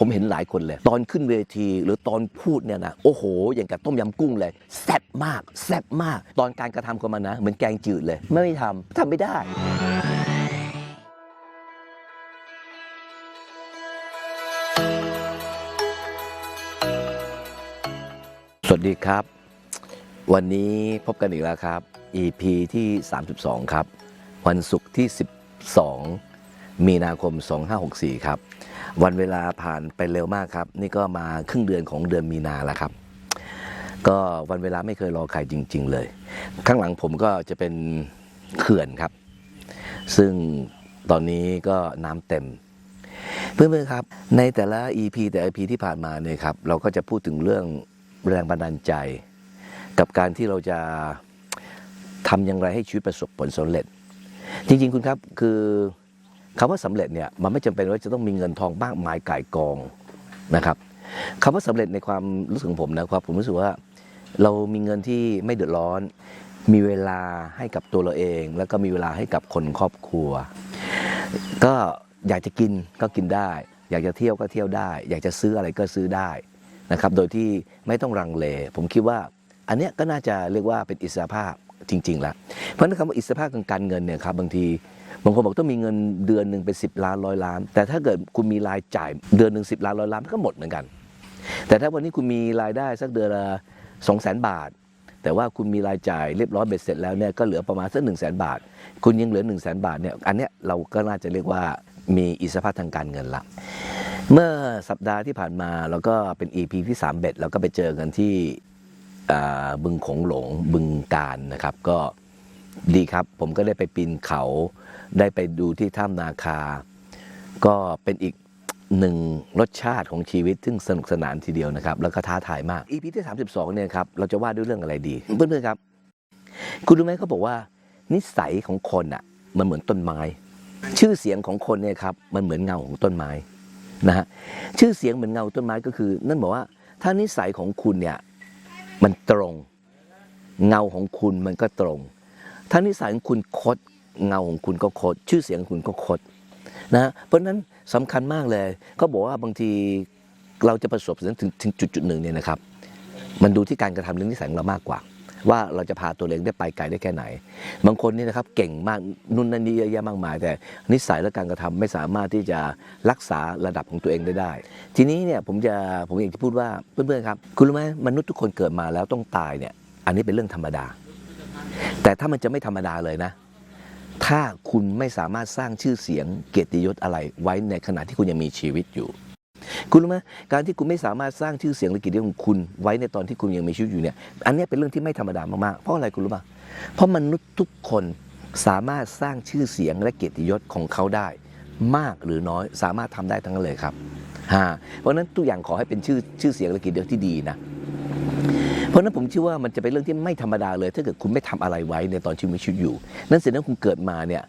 ผมเห็นหลายคนเลย ตอนขึ้นเวทีหรือตอนพูดเนี่ยนะโอ้โห อย่างกับต้มยำกุ้งเลยแซ่บมากแซ่บมาก ตอนการกระทำของมันนะ เหมือนแกงจืดเลย ไม่ทำทำไม่ได้สวัสดีครับ วันนี้พบกันอีกแล้วครับ EP ที่ 32 ครับ วันศุกร์ที่ 12 มีนาคม 2564 ครับ วันเวลาผ่านไปเร็วมากครับ นี่ก็มาครึ่งเดือนของเดือนมีนาแล้วครับ ก็วันเวลาไม่เคยรอใครจริง ๆ เลย ข้างหลังผมก็จะเป็นเขื่อนครับ ซึ่งตอนนี้ก็น้ำเต็ม เพื่อนๆครับ ในแต่ละ EP แต่ละ EP ที่ผ่านมาเนี่ยครับ เราก็จะพูดถึงเรื่องแรงบันดาลใจ กับการที่เราจะทำอย่างไรให้ชีวิตประสบผลสำเร็จ จริง ๆ คุณครับคือ คำว่าสำเร็จเนี่ยมันไม่จำเป็นว่าจะต้องมีเงินทองมากมายก่ายกองนะครับคำว่าสำเร็จในความรู้สึกของผมนะครับผมรู้สึกว่าเรามีเงินที่ไม่เดือดร้อน มีเวลาให้กับตัวเราเอง แล้วก็มีเวลาให้กับคนครอบครัว ก็อยากจะกินก็กินได้ อยากจะเที่ยวก็เที่ยวได้ อยากจะซื้ออะไรก็ซื้อได้นะครับ โดยที่ไม่ต้องรังเล ผมคิดว่า อันเนี้ยก็น่าจะเรียกว่าเป็นอิสระภาพจริงๆแล้วเพราะนั้นคำว่าอิสระภาพทางการเงินเนี่ยครับบางที บางคนบอกต้องมีเงินเดือนหนึ่งเป็น10ล้านร้อยล้าน แต่ถ้าเกิดคุณมีรายจ่ายเดือนหนึ่งสิล้านร้อยล้านมันก็หมดเหมือนกัน แต่ถ้าวันนี้คุณมีรายได้สักเดือนละสองแสนบาท แต่ว่าคุณมีรายจ่ายเรียบร้อยเบ็ดเสร็จแล้วเนี่ยก็เหลือประมาณสักหนึ่งแสนบาท คุณยังเหลือ1นึ่งแสนบาทเนี่ยอันเนี้ยเราก็น่าจะเรียกว่ามีอิสรภาพทางการเงินละเมื่อสัปดาห์ที่ผ่านมาเราก็เป็น EP ที่3เบ็ดเราก็ไปเจอกันที่บึงโขงหลงบึงการนะครับ ก็ดีครับ ผมก็ได้ไปปีนเขา ได้ไปดูที่ถ้ำนาคา ก็เป็นอีกหนึ่งรสชาติของชีวิต ซึ่งสนุกสนานทีเดียวนะครับ แล้วก็ท้าทายมาก EP ที่ 32 เนี่ยครับ เราจะว่าด้วยเรื่องอะไรดี เพื่อนๆครับ คุณรู้ไหมเขาบอกว่า นิสัยของคนอะ มันเหมือนต้นไม้ ชื่อเสียงของคนเนี่ยครับ มันเหมือนเงาของต้นไม้นะฮะชื่อเสียงเหมือนเงาต้นไม้ก็คือ นั่นบอกว่าถ้านิสัยของคุณเนี่ยมันตรง เงาของคุณมันก็ตรง ถ้านิสัยของคุณคด เงาของคุณก็คด ชื่อเสียงของคุณก็คดนะเพราะนั้นสำคัญมากเลยเขาบอกว่าบางทีเราจะประสบถึงถึงจุดจุดหนึ่งเนี่ยนะครับ มันดูที่การกระทำเรื่องนิสัยของเรามากกว่า ว่าเราจะพาตัวเองได้ไปไกลได้แค่ไหน บางคนนี่นะครับเก่งมากนุ่นนั่นนี่เยอะแยะมากมาย แต่นิสัยและการกระทำไม่สามารถที่จะรักษาระดับของตัวเองได้ได้ ทีนี้เนี่ยผมจะผมอยากจะพูดว่าเพื่อนๆครับคุณรู้ไหมมนุษย์ทุกคนเกิดมาแล้วต้องตายเนี่ยอันนี้เป็นเรื่องธรรมดา แต่ถ้ามันจะไม่ธรรมดาเลยนะ ถ้าคุณไม่สามารถสร้างชื่อเสียงเกียรติยศอะไรไว้ในขณะที่คุณยังมีชีวิตอยู่ คุณรู้ไหมการที่คุณไม่สามารถสร้างชื่อเสียงและเกียรติยศของคุณไว้ในตอนที่คุณยังมีชีวิตอยู่เนี่ย อันนี้เป็นเรื่องที่ไม่ธรรมดามากๆ เพราะอะไรคุณรู้ป่ะเพราะมนุษย์ทุกคนสามารถสร้างชื่อเสียงและเกียรติยศของเขาได้ มากหรือน้อยสามารถทำได้ทั้งนั้นเลยครับฮะเพราะนั้นทุกอย่างขอให้เป็นชื่อชื่อเสียงและเกียรติยศที่ดีนะ ราะฉะนั้นผมเชื่อว่ามันจะเป็นเรื่องที่ไม่ธรรมดาเลย ถ้าเกิดคุณไม่ทำอะไรไว้ในตอนชีวิตชีวิตอยู่ นั่นแสดงว่าคุณเกิดมาเนี่ย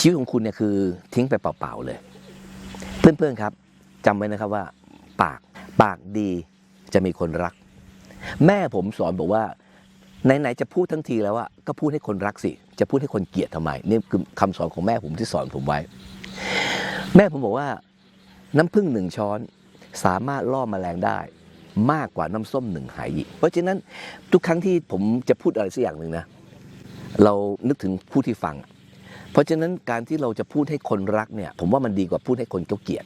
ชีวิตของคุณเนี่ยคือทิ้งไปเปล่าๆเลย เพื่อนๆครับจำไว้นะครับว่าปากปากดีจะมีคนรัก แม่ผมสอนบอกว่าไหนๆจะพูดทั้งทีแล้วอะก็พูดให้คนรักสิ จะพูดให้คนเกลียดทำไมนี่คือคำสอนของแม่ผมที่สอนผมไว้ แม่ผมบอกว่า น้ำผึ้งหนึ่งช้อน สามารถล่อแมลงได้ มากกว่าน้ำส้มหนึ่งหหยิเพราะฉะนั้นทุกครั้งที่ผมจะพูดอะไรสักอย่างหนึ่งนะเรานึกถึงผู้ที่ฟัง เพราะฉะนั้นการที่เราจะพูดให้คนรักเนี่ย ผมว่ามันดีกว่าพูดให้คนเกลียด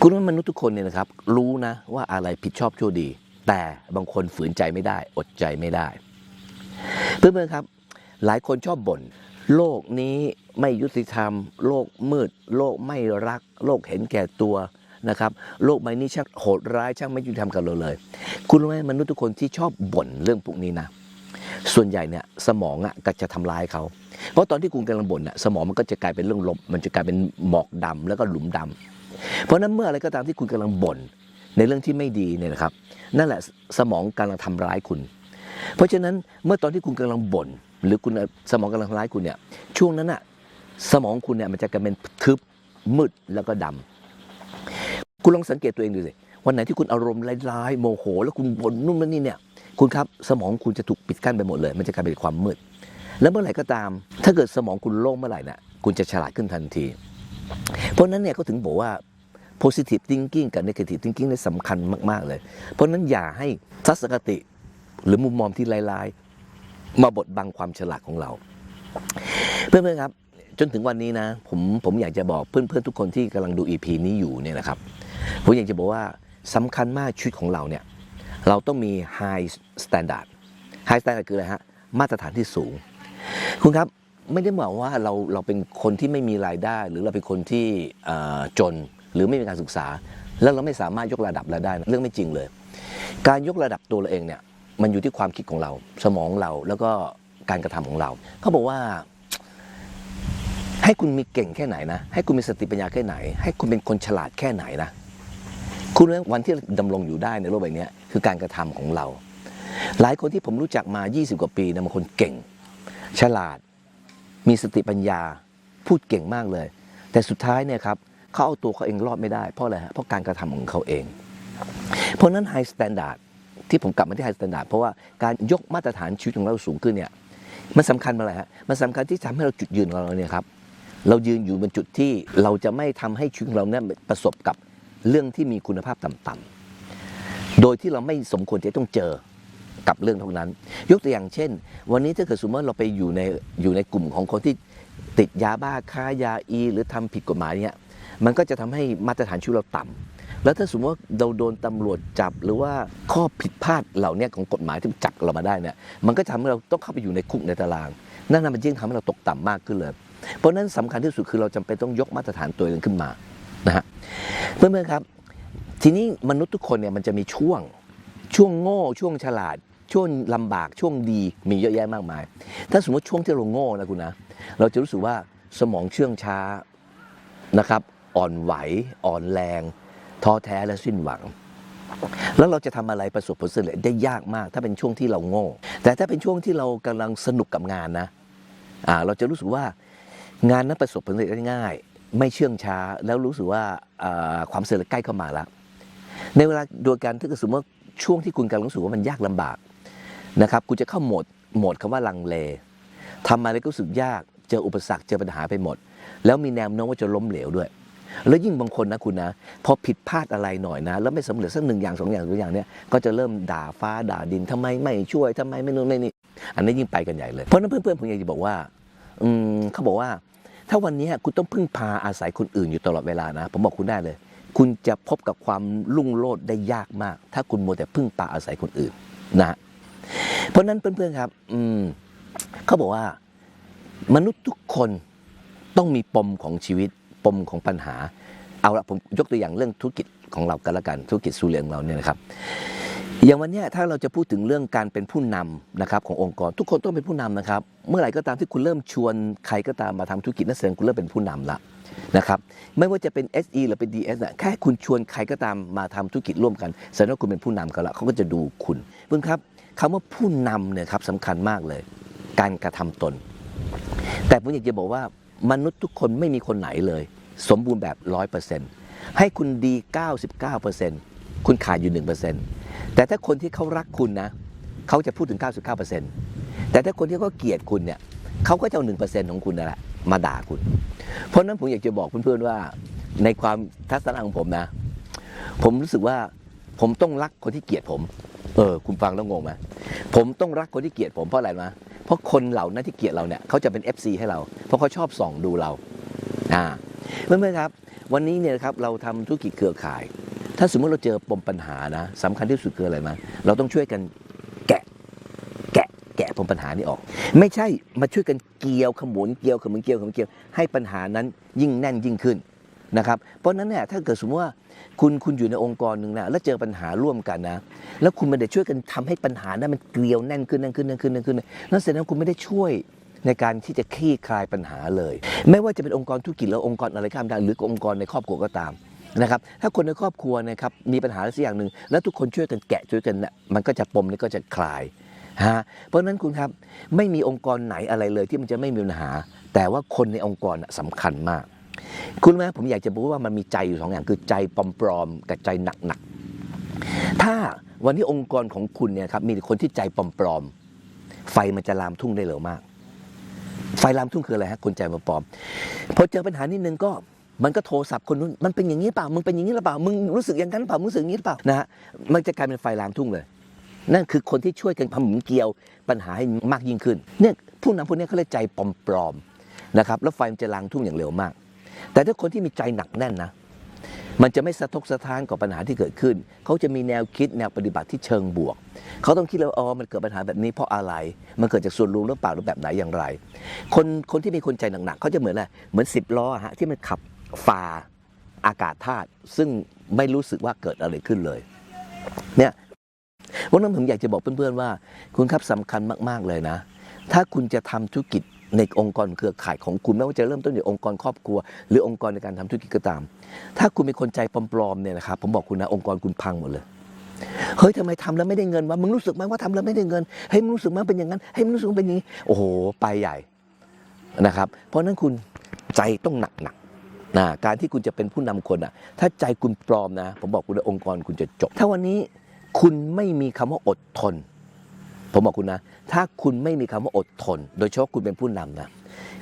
คุณว่ามนุษย์ทุกคนเนี่ยนะครับ รู้นะว่าอะไรผิดชอบชั่วดี แต่บางคนฝืนใจไม่ได้ อดใจไม่ได้ เพื่อนๆครับ หลายคนชอบบ่นโลกนี้ไม่ยุติธรรม โลกมืด โลกไม่รัก โลกเห็นแก่ตัว นะครับโลกใบนี้ช่างโหดร้ายช่างไม่ยุติธรรมกับเราเลย คุณรู้ไหมมนุษย์ทุกคนที่ชอบบ่นเรื่องพวกนี้นะส่วนใหญ่เนี่ยสมองอะก็จะทำร้ายเขา เพราะตอนที่คุณกำลังบ่นอะสมองมันก็จะกลายเป็นเรื่องลบ มันจะกลายเป็นหมอกดำแล้วก็หลุมดำเพราะฉะนั้นเมื่ออะไรก็ตามที่คุณกำลังบ่นในเรื่องที่ไม่ดีเนี่ยนะครับ นั่นแหละสมองกำลังทำร้ายคุณ เพราะฉะนั้นเมื่อตอนที่คุณกำลังบ่นหรือคุณสมองกำลังทำร้ายคุณเนี่ยช่วงนั้นอะสมองคุณเนี่ยมันจะกลายเป็นทึบมืดแล้วก็ดำ คุณลองสังเกตตัวเองดูสิวันไหนที่คุณอารมณ์ร้ายๆโมโห แล้วคุณบ่นนู่นนั่นนี่เนี่ย คุณครับสมองคุณจะถูกปิดกั้นไปหมดเลย มันจะกลายเป็นความมืด แล้วเมื่อไหร่ก็ตาม ถ้าเกิดสมองคุณโล่งเมื่อไหร่น่ะคุณจะฉลาดขึ้นทันที เพราะนั้นเนี่ยเขาถึงบอกว่า positive thinking กับ negative thinking นี่สำคัญมาก ๆ เลย เพราะฉะนั้นอย่าให้ทัศนคติหรือมุมมองที่ร้ายๆ มาบดบังความฉลาดของเรา เพื่อนๆครับ จนถึงวันนี้นะ ผมผมอยากจะบอกเพื่อนๆ ทุกคนที่กำลังดู EP นี้อยู่เนี่ยนะครับ ผมอยากจะบอกว่าสำคัญมากชีวิตของเราเนี่ยเราต้องมี high standard high standard คืออะไรฮะมาตรฐานที่สูง คุณครับไม่ได้บอกว่าเราเราเป็นคนที่ไม่มีรายได้ หรือเราเป็นคนที่จนหรือไม่มีการศึกษา แล้วเราไม่สามารถยกระดับรายได้เรื่องไม่จริงเลย การยกระดับตัวเราเองเนี่ยมันอยู่ที่ความคิดของเรา สมองเราแล้วก็การกระทำของเราเขาบอกว่า ให้คุณมีเก่งแค่ไหนนะ ให้คุณมีสติปัญญาแค่ไหน ให้คุณเป็นคนฉลาดแค่ไหนนะ คุณรู้ไหมวันที่ดำรงอยู่ได้ในโลกใบนี้คือการกระทำของเรา หลายคนที่ผมรู้จักมา 20 กว่าปีนะบางคนเก่ง ฉลาด มีสติปัญญา พูดเก่งมากเลย แต่สุดท้ายเนี่ยครับเขาเอาตัวเขาเองรอดไม่ได้เพราะอะไรฮะเพราะการกระทำของเขาเอง เพราะนั้นไฮสแตนดาร์ดที่ผมกลับมาที่ไฮสแตนดาร์ดเพราะว่าการยกมาตรฐานชีวิตของเราสูงขึ้นเนี่ยมันสำคัญมาอะไรฮะมันสำคัญที่ทำให้เราจุดยืนของเราเนี่ยครับเรายืนอยู่บนจุดที่เราจะไม่ทำให้ชีวิตของเราเนี่ยประสบกับ เรื่องที่มีคุณภาพต่ำๆโดยที่เราไม่สมควรจะต้องเจอกับเรื่องพวกนั้น ยกตัวอย่างเช่น วันนี้ถ้าเกิดสมมติเราไปอยู่ในอยู่ในกลุ่มของคนที่ติดยาบ้าค้ายาอี หรือทำผิดกฎหมายเนี่ยมันก็จะทำให้มาตรฐานชีวิตเราต่ำแล้วถ้าสมมติว่าเราโดนตำรวจจับหรือว่าข้อผิดพลาดเหล่านี้ของกฎหมายที่จับเรามาได้เนี่ยมันก็ทำให้เราต้องเข้าไปอยู่ในคุกในตาราง นั่นนะมันยิ่งทำให้เราตกต่ำมากขึ้นเลย เพราะฉะนั้นสำคัญที่สุดคือเราจำเป็นต้องยกมาตรฐานตัวเองขึ้นมานะฮะ เพื่อนๆครับ ทีนี้มนุษย์ทุกคนเนี่ยมันจะมีช่วงช่วงโง่ช่วงฉลาด ช่วงลำบากช่วงดีมีเยอะแยะมากมาย ถ้าสมมติช่วงที่เราโง่นะคุณนะเราจะรู้สึกว่าสมองเชื่องช้านะครับ อ่อนไหว อ่อนแรงท้อแท้และสิ้นหวัง แล้วเราจะทำอะไรประสบผลสำเร็จได้ยากมาก ถ้าเป็นช่วงที่เราโง่ แต่ถ้าเป็นช่วงที่เรากำลังสนุกกับงานนะอ่าเราจะรู้สึกว่างานนั้นประสบผลสำเร็จได้ง่าย ไม่เชื่องช้าแล้วรู้สึกว่าความเสำเร็จใกล้เข้ามาแล้ว ในเวลาโดยการถ้าเกิดสมมติว่าช่วงที่คุณกำลังรู้สึกว่ามันยากลำบากนะครับคุณจะเข้าโหมดโหมดคำว่าลังเลทำอะไรก็รู้สึกยากเจออุปสรรคเจอปัญหาไปหมด แล้วมีแนวโน้มว่าจะล้มเหลวด้วย แล้วยิ่งบางคนนะคุณนะพอผิดพลาดอะไรหน่อยนะ แล้วไม่สำเร็จสักหนึ่งอย่างสองอย่างตัวออย่างเนี้ยก็จะเริ่มด่าฟ้าด่าดินทำไมไม่ช่วยทำไมไม่นู่นไม่นี่อันนี้ยิ่งไปกันใหญ่เลยเพราะฉะนั้นเพื่อนๆผมอยากจะบอกว่าอืมเขาบอกว่า ถ้าวันนี้คุณต้องพึ่งพาอาศัยคนอื่นอยู่ตลอดเวลานะ ผมบอกคุณได้เลย คุณจะพบกับความลุ่งโลดได้ยากมาก ถ้าคุณมัวแต่พึ่งพาอาศัยคนอื่นนะเพราะฉะนั้นเพื่อนๆครับ อืมเขาบอกว่า มนุษย์ทุกคนต้องมีปมของชีวิตปมของปัญหา เอาละผมยกตัวอย่างเรื่องธุรกิจของเรากันละกันธุรกิจสูเรียงเราเนี่ยนะครับ อย่างวันนี้ถ้าเราจะพูดถึงเรื่องการเป็นผู้นำนะครับขององค์กร ทุกคนต้องเป็นผู้นำนะครับ เมื่อไหร่ก็ตามที่คุณเริ่มชวนใครก็ตามมาทำธุรกิจนั่นแสดงคุณเริ่มเป็นผู้นำละนะครับไม่ว่าจะเป็น SE หรือเป็น DS นะแค่คุณชวนใครก็ตามมาทำธุรกิจร่วมกันแสดงว่าคุณเป็นผู้นำกันละเขาก็จะดูคุณเพื่อนครับคำว่าผู้นำเนี่ยครับสำคัญมากเลย การกระทำตน แต่ผมอยากจะบอกว่ามนุษย์ทุกคนไม่มีคนไหนเลย สมบูรณ์แบบร้อยเปอร์เซ็นต์ให้คุณดี 99เปอร์เซ็นต์คุณขาดอยู่1เปอร์เซ็นต์ แต่ถ้าคนที่เขารักคุณนะเขาจะพูดถึง 99เปอร์เซ็นต์แต่ถ้าคนที่เขาเกลียดคุณเนี่ยเขาก็จะเอา1เปอร์เซ็นต์ของคุณนั่นแหละมาด่าคุณ เพราะนั้นผมอยากจะบอกเพื่อนๆว่า ในความทัศนะของผมนะ ผมรู้สึกว่าผมต้องรักคนที่เกลียดผม เออ คุณฟังแล้วงงไหมผมต้องรักคนที่เกลียดผมเพราะอะไรนะเพราะคนเหล่านั้นที่เกลียดเราเนี่ยเขาจะเป็น FC ให้เรา เพราะเขาชอบส่องดูเรา อ่าเพื่อนๆครับ วันนี้เนี่ยครับเราทำธุรกิจเครือข่าย ถ้าสมมติเราเจอปมปัญหานะสำคัญที่สุดคืออะไรมาเราต้องช่วยกันแกะแกะแกะปมปัญหานี้ออก ไม่ใช่มาช่วยกันเกี่ยวขมุนเกี่ยวขมุนเกี่ยวขมุนเกี่ยวให้ปัญหานั้นยิ่งแน่นยิ่งขึ้นนะครับเพราะนั้นเนี่ยถ้าเกิดสมมติว่าคุณคุณอยู่ในองค์กรหนึ่งนะแล้วเจอปัญหาร่วมกันนะ แล้วคุณไม่ได้ช่วยกันทำให้ปัญหานั้นมันเกลียวแน่นขึ้นแน่นขึ้นแน่นขึ้นแน่นขึ้นนั่นแสดงว่าคุณไม่ได้ช่วยในการที่จะคลี่คลายปัญหาเลย ไม่ว่าจะเป็นองค์กรธุรกิจหรือองค์กรอะไรก็ตามหรือองค์กรในครอบครัวก็ตาม นะครับถ้าคนในครอบครัวนะครับมีปัญหาสักอย่างหนึ่งแล้วทุกคนช่วยกันแกะช่วยกันมันก็จะปมนี้ก็จะคลายฮะเพราะฉะนั้นคุณครับไม่มีองค์กรไหนอะไรเลยที่มันจะไม่มีปัญหา แต่ว่าคนในองค์กรน่ะสำคัญมาก คุณรู้ไหมผมอยากจะบอกว่ามันมีใจอยู่สองอย่างคือใจปลอมๆกับใจหนักๆถ้าวันนี้องค์กรของคุณเนี่ยครับมีคนที่ใจปลอมๆไฟมันจะลามทุ่งได้เร็วมาก ไฟลามทุ่งคืออะไรฮะคนใจปลอมๆพอเจอปัญหานิดนึงก็ มันก็โทรศัพท์คนนู้นมันเป็นอย่างนี้เปล่ามึงเป็นอย่างนี้หรือเปล่ามึงรู้สึกอย่างนั้นเปล่ามึงรู้สึกอย่างนี้หรือเปล่านะฮะมันจะกลายเป็นไฟลามทุ่งเลย นั่นคือคนที่ช่วยกันพหมุนเกลียวปัญหาให้มากยิ่งขึ้นเนี่ยผู้นำพวกนี้เขาเรียกใจปลอมๆนะครับแล้วไฟมันจะลามทุ่งอย่างเร็วมาก แต่ถ้าคนที่มีใจหนักแน่นนะมันจะไม่สะทกสะท้านกับปัญหาที่เกิดขึ้น เขาจะมีแนวคิดแนวปฏิบัติที่เชิงบวก เขาต้องคิดแล้วอ๋อมันเกิดปัญหาแบบนี้เพราะอะไร มันเกิดจากส่วนรวมหรือเปล่าหรือแบบไหนอย่างไร คนคนที่มีคนใจหนักๆเขาจะเหมือนอะไรเหมือนสิบล้อฮะที่มันขับ ฝ่าอากาศธาตุซึ่งไม่รู้สึกว่าเกิดอะไรขึ้นเลย เนี่ยวันนั้นผมอยากจะบอกเพื่อนๆว่า คุณครับสำคัญมากๆเลยนะ ถ้าคุณจะทำธุรกิจในองค์กรเครือข่ายของคุณไม่ว่าจะเริ่มต้นจากองค์กรครอบครัว หรือองค์กรในการทำธุรกิจก็ตาม ถ้าคุณเป็นคนใจปลอมๆเนี่ยนะครับผมบอกคุณนะองค์กรคุณพังหมดเลยเฮ้ยทำไมทำแล้วไม่ได้เงินวะมึงรู้สึกไหมว่าทำแล้วไม่ได้เงินเฮ้ยมึงรู้สึกไหมเป็นอย่างนั้นเฮ้ยมึงรู้สึกว่าเป็นอย่างนี้ โอ้โหไปใหญ่นะครับ เพราะนั้นคุณใจต้องหนักหนักๆ นะการที่คุณจะเป็นผู้นำคนอะ ถ้าใจคุณปลอมนะ ผมบอกคุณว่าองค์กรคุณจะจบ ถ้าวันนี้คุณไม่มีคำว่าอดทน ผมบอกคุณนะ ถ้าคุณไม่มีคำว่าอดทน โดยเฉพาะคุณเป็นผู้นำนะ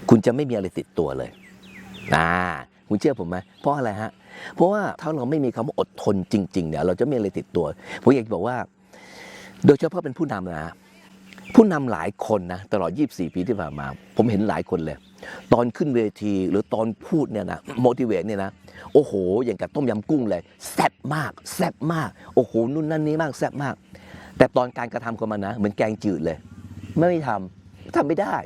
คุณจะไม่มีอะไรติดตัวเลยอ่าคุณเชื่อผมไหมเพราะอะไรฮะ เพราะว่าถ้าเราไม่มีคำว่าอดทนจริง ๆ เนี่ย เราจะไม่มีอะไรติดตัวผมอยากจะบอกว่า โดยเฉพาะเป็นผู้นำนะ ผู้นำหลายคนนะตลอด 24 ปีที่ผ่านมา ผมเห็นหลายคนเลย ตอนขึ้นเวทีหรือตอนพูดเนี่ยนะ motivate เนี่ยนะ โอ้โห อย่างกับต้มยำกุ้งเลยแซ่บมากแซ่บมาก โอ้โหนู่นนั่นนี้มากแซ่บมาก แต่ตอนการกระทำของมันนะ เหมือนแกงจืดเลย ไม่ทำทำไม่ได้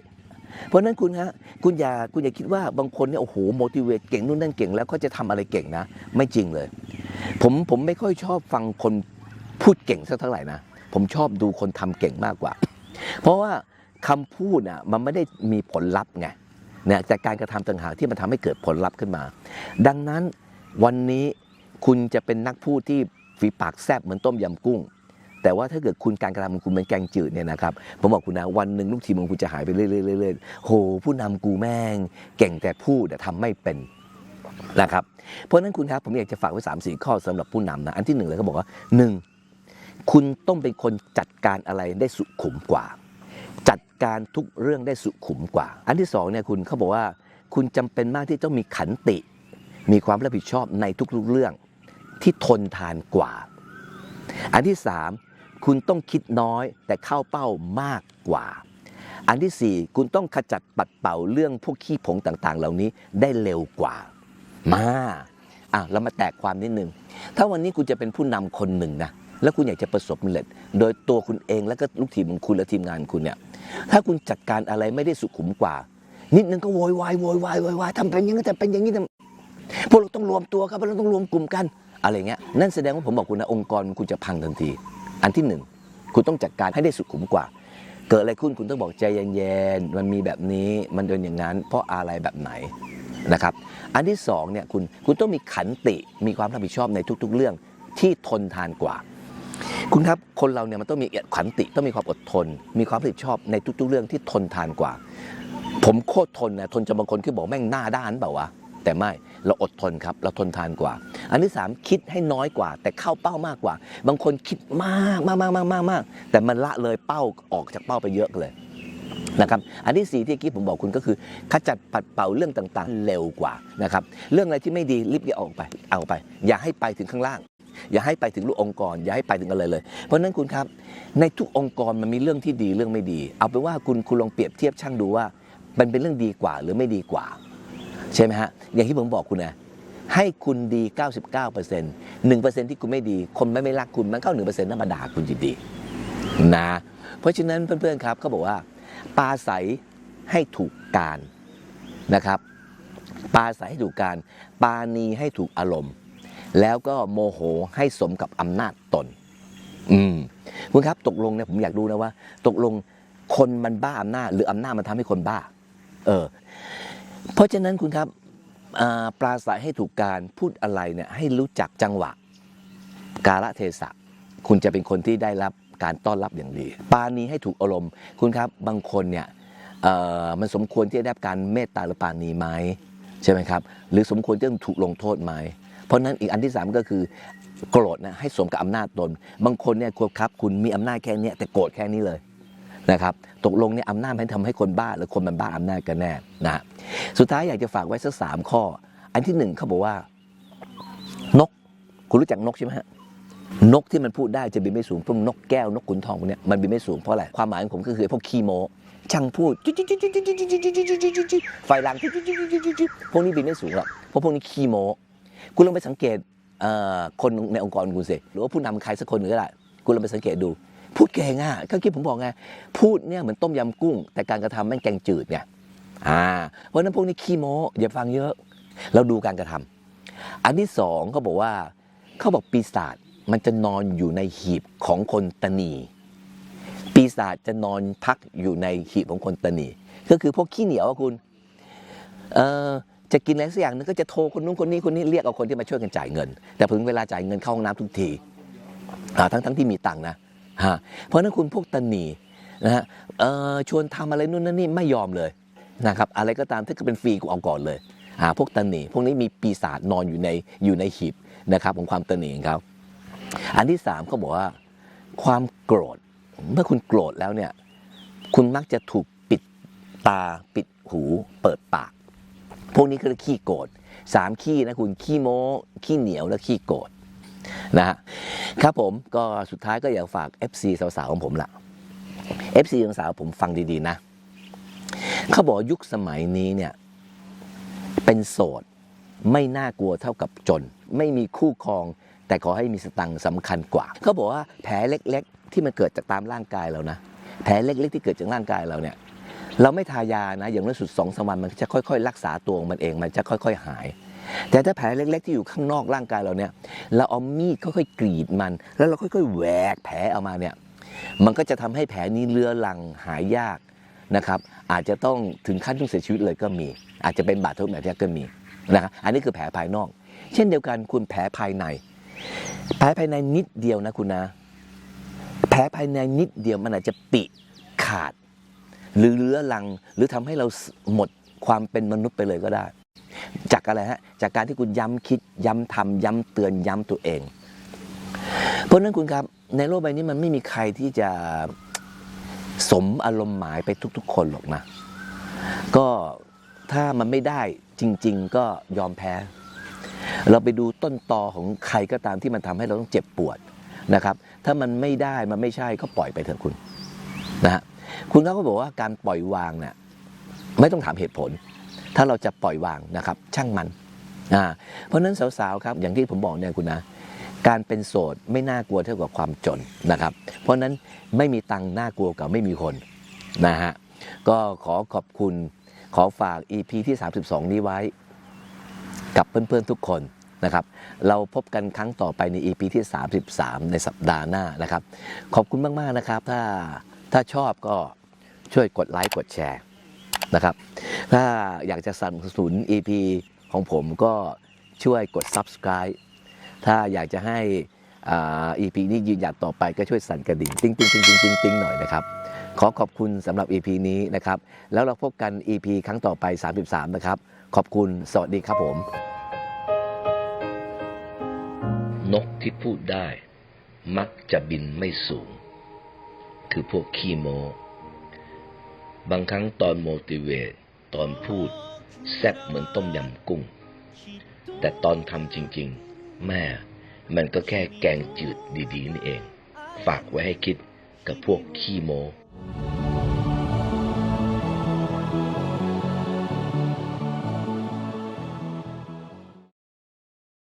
เพราะนั้นคุณฮะคุณอย่าคุณอย่าคิดว่าบางคนเนี่ยโอ้โห motivate เก่งนู่นนั่นเก่งแล้วก็จะทำอะไรเก่งนะ ไม่จริงเลย ผมผมไม่ค่อยชอบฟังคนพูดเก่งสักเท่าไหร่นะผมชอบดูคนทำเก่งมากกว่า เพราะว่าคำพูดน่ะมันไม่ได้มีผลลัพธ์ไงเนี่ยจากการกระทำต่างหากที่มันทำให้เกิดผลลัพธ์ขึ้นมา ดังนั้นวันนี้คุณจะเป็นนักพูดที่ฝีปากแซบเหมือนต้มยำกุ้ง แต่ว่าถ้าเกิดคุณการกระทำของคุณเป็นแกงจืดเนี่ยนะครับผมบอกคุณนะวันหนึ่งลูกทีมของคุณจะหายไปเรื่อยๆเรื่อยๆโหผู้นำกูแม่ง เก่งแต่พูดแต่ทำไม่เป็นนะครับเพราะฉะนั้นคุณครับผมอยากจะฝากไว้สามสี่ข้อสำหรับผู้นำนะอันที่หนึ่งเลยเขาบอกว่าหนึ่ง คุณต้องเป็นคนจัดการอะไรได้สุขุมกว่า จัดการทุกเรื่องได้สุขุมกว่า อันที่สองเนี่ยคุณเขาบอกว่า คุณจำเป็นมากที่ต้องมีขันติ มีความรับผิดชอบในทุกๆเรื่องที่ทนทานกว่า อันที่สามคุณต้องคิดน้อยแต่เข้าเป้ามากกว่า อันที่สี่คุณต้องขจัดปัดเป่าเรื่องพวกขี้ผงต่างๆ เหล่านี้ได้เร็วกว่า มาอะเรามาแตกความนิดนึง ถ้าวันนี้คุณจะเป็นผู้นำคนหนึ่งนะ แล้วคุณอยากจะประสบความสำเร็จโดยตัวคุณเองแล้วก็ลูกทีมของคุณและทีมงานคุณเนี่ยถ้าคุณจัดการอะไรไม่ได้สุขุมกว่า นิดนึงก็โวยวายโวยวายโวยวายทำเป็นอย่างนี้แต่เป็นอย่างนี้พวกเราต้องรวมตัวครับพวกเราต้องรวมกลุ่มกันอะไรเงี้ยนั่นแสดงว่าผมบอกคุณนะองค์กรคุณจะพังทันที อันที่หนึ่งคุณต้องจัดการให้ได้สุขุมกว่า เกิดอะไรขึ้นคุณต้องบอกใจเย็นๆมันมีแบบนี้มันเป็นอย่างนั้น เพราะอะไรแบบไหนนะครับ อันที่สองเนี่ยคุณคุณต้องมีขันติมีความรับผิดชอบในทุก ๆ เรื่องที่ทนทานกว่า คุณครับ คนเราเนี่ยมันต้องมีขันติต้องมีความอดทน มีความรับผิดชอบในทุก ๆ เรื่องที่ทนทานกว่า ผมโคตรทนนะทนจนบางคนคือบอกแม่งหน้าด้านเปล่าวะแต่ไม่เราอดทนครับ เราทนทานกว่า อันที่สามคิดให้น้อยกว่า แต่เข้าเป้ามากกว่า บางคนคิดมากมากมากมากมากมากแต่มันละเลยเป้าออกจากเป้าไปเยอะเลยนะครับอันที่สี่ที่กี้ผมบอกคุณก็คือขจัดปัดเป่าเรื่องต่างๆ เร็วกว่านะครับเรื่องอะไรที่ไม่ดีรีบอย่าออกไปเอาไป อย่าให้ไปถึงข้างล่าง อย่าให้ไปถึงลูกองค์กร อย่าให้ไปถึงอะไรเลย เพราะนั้นคุณครับ ในทุกองค์กรมันมีเรื่องที่ดีเรื่องไม่ดี เอาเป็นว่าคุณคุณลองเปรียบเทียบช่างดูว่า มันเป็นเรื่องดีกว่าหรือไม่ดีกว่า ใช่ไหมฮะอย่างที่ผมบอกคุณนะให้คุณดี 99% 1%ที่คุณไม่ดี คนไม่ไม่รักคุณมันเข้า1%นั่นมาด่าคุณอยู่ดีนะ เพราะฉะนั้นเพื่อนๆครับเขาบอกว่าปลาใสให้ถูกการนะครับปลาใสให้ถูกการ ปาณีให้ถูกอารมณ์ แล้วก็โมโหให้สมกับอำนาจตน อืมคุณครับตกลงเนี่ยผมอยากรู้นะว่า ตกลงคนมันบ้าอำนาจหรืออำนาจมันทำให้คนบ้า เออ เพราะฉะนั้นคุณครับปราศัยให้ถูกการพูดอะไรเนี่ยให้รู้จักจังหวะ กาลเทศะ คุณจะเป็นคนที่ได้รับการต้อนรับอย่างดี ปาณีให้ถูกอารมณ์ คุณครับบางคนเนี่ยมันสมควรที่จะได้รับการเมตตาหรือปาณีไหมใช่ไหมครับ หรือสมควรที่จะถูกลงโทษไหม เพราะนั้นอีกอันที่สามก็คือโกรธนะให้สมกับอำนาจตน บางคนเนี่ยควรครับคุณมีอำนาจแค่นี้แต่โกรธแค่นี้เลยนะครับตกลงเนี่ยอำนาจมันทำให้คนบ้าหรือคนมันบ้าอำนาจกันแน่นะสุดท้ายอยากจะฝากไว้สักสามข้อ อันที่หนึ่งเขาบอกว่า นก คุณรู้จักนกใช่ไหมฮะนกที่มันพูดได้จะบินไม่สูงพวกนกแก้วนกขุนทองพวกเนี้ยมันบินไม่สูงเพราะอะไรความหมายของผมก็คือพวกขี้โมช่างพูดไฟลังพวกนี้บินไม่สูงหรอกเพราะพวกนี้ขี้โม คุณลองไปสังเกตเคนในองค์กรคุณสิหรือว่าผู้นำใครสักคนหนึ่งก็ได้คุณลองไปสังเกตดู พูดเก่งอะก็คิดผมบอกไงพูดเนี่ยเหมือนต้มยำกุ้ง แต่การกระทำแม่งแกงจืดไงอ่าเพราะฉะนั้นพวกนี้ขี้โม้อย่าฟังเยอะ เราดูการกระทำอันที่สองเขาบอกว่าเขาบอกปีศาจมันจะนอนอยู่ในหีบของคนตะนีปีศาจจะนอนพักอยู่ในหีบของคนตะนีก็คือพวกขี้เหนียวอะคุณเออ จะกินอะไรสักอย่างนึงก็จะโทรคนนู้นคนนี้คนนี้เรียกเอาคนที่มาช่วยกันจ่ายเงิน แต่ถึงเวลาจ่ายเงินเข้าห้องน้ำทุกทีทั้งทั้งที่มีตังค์นะฮะเพราะนั้นคุณพวกตะหนีนะฮะเออชวนทำอะไรนู่นนั่นนี่ไม่ยอมเลยนะครับอะไรก็ตามถ้าเกิดเป็นฟรีกูเอาก่อนเลยอ่าพวกตะหนีพวกนี้มีปีศาจนอนอยู่ในอยู่ในหีบนะครับของความตะหนีของเขาอันที่สามเขาบอกว่าความโกรธเมื่อคุณโกรธแล้วเนี่ยคุณมักจะถูกปิดตาปิดหูเปิดปาก พวกนี้คือขี้โกรธสามขี้นะคุณขี้โม้ขี้เหนียวและขี้โกรธนะฮะครับผมก็สุดท้ายก็อยากฝาก FC สาวๆของผมละ FC สาวๆผมฟังดีๆนะ เขาบอกยุคสมัยนี้เนี่ย เป็นโสดไม่น่ากลัวเท่ากับจน ไม่มีคู่ครอง แต่ขอให้มีสตังค์สำคัญกว่า เขาบอกว่าแผลเล็ก ๆ ที่มันเกิดจากตามร่างกายเรานะแผลเล็ก ๆ ที่เกิดจากร่างกายเราเนี่ย เราไม่ทายานะ อย่างน้อยสุดสองสามวันมันจะค่อยๆ รักษาตัวของมันเองมันจะค่อย ๆ หาย แต่ถ้าแผลเล็ก ๆ ที่อยู่ข้างนอกร่างกายเราเนี่ย เราเอามีดค่อยๆกรีดมัน แล้วเราค่อยๆแหวกแผลออกมาเนี่ย มันก็จะทำให้แผลนี้เลื้อรังหายยากนะครับ อาจจะต้องถึงขั้นต้องเสียชีวิตเลยก็มี อาจจะเป็นบาดทะลุแบบนี้ก็มีนะครับอันนี้คือแผลภายนอก เช่นเดียวกันคุณแผลภายใน แผลภายในนิดเดียวนะคุณนะ แผลภายในนิดเดียวมันอาจจะปิขาด หรือเลื้อรังหรือทำให้เราหมดความเป็นมนุษย์ไปเลยก็ได้ จากอะไรฮะจากการที่คุณย้ำคิดย้ำทำย้ำเตือนย้ำตัวเอง เพราะนั้นคุณครับในโลกใบนี้มันไม่มีใครที่จะสมอารมณ์หมายไปทุก ๆ คนหรอกนะก็ถ้ามันไม่ได้จริง ๆ ก็ยอมแพ้ เราไปดูต้นตอของใครก็ตามที่มันทำให้เราต้องเจ็บปวดนะครับ ถ้ามันไม่ได้มันไม่ใช่ก็ปล่อยไปเถอะคุณนะฮะ คุณเขาก็บอกว่าการปล่อยวางเนี่ยไม่ต้องถามเหตุผล ถ้าเราจะปล่อยวางนะครับ ช่างมันอ่าเพราะนั้นสาวๆครับอย่างที่ผมบอกเนี่ยคุณนะการเป็นโสดไม่น่ากลัวเท่ากับความจนนะครับ เพราะฉะนั้นไม่มีตังค์น่ากลัวกับไม่มีคนนะฮะก็ขอขอบคุณขอฝาก EP ที่ 32 นี้ไว้ กับเพื่อนๆทุกคนนะครับ เราพบกันครั้งต่อไปใน EP ที่ 33 ในสัปดาห์หน้านะครับ ขอบคุณมากๆนะครับ ถ้า ถ้าชอบก็ช่วยกดไลค์กดแชร์นะครับ ถ้าอยากจะสนับสนุน EP ของผมก็ช่วยกด subscribe ถ้าอยากจะให้อ่า EP นี้ยืนหยัดต่อไปก็ช่วยสั่นกระดิ่งติ้งติ้งติ้งติ้งติ้งติ้งหน่อยนะครับ ขอขอบคุณสำหรับ EP นี้นะครับ แล้วเราพบกัน EP ครั้งต่อไป 33 นะครับ ขอบคุณสวัสดีครับผม นกที่พูดได้ มักจะบินไม่สูง คือพวกขี้โม บางครั้งตอนโมติเวตตอนพูด แซ่บเหมือนต้มยำกุ้ง แต่ตอนทำจริงๆ แม่มันก็แค่แกงจืดดีๆนี่เอง ฝากไว้ให้คิดกับพวกขี้โม「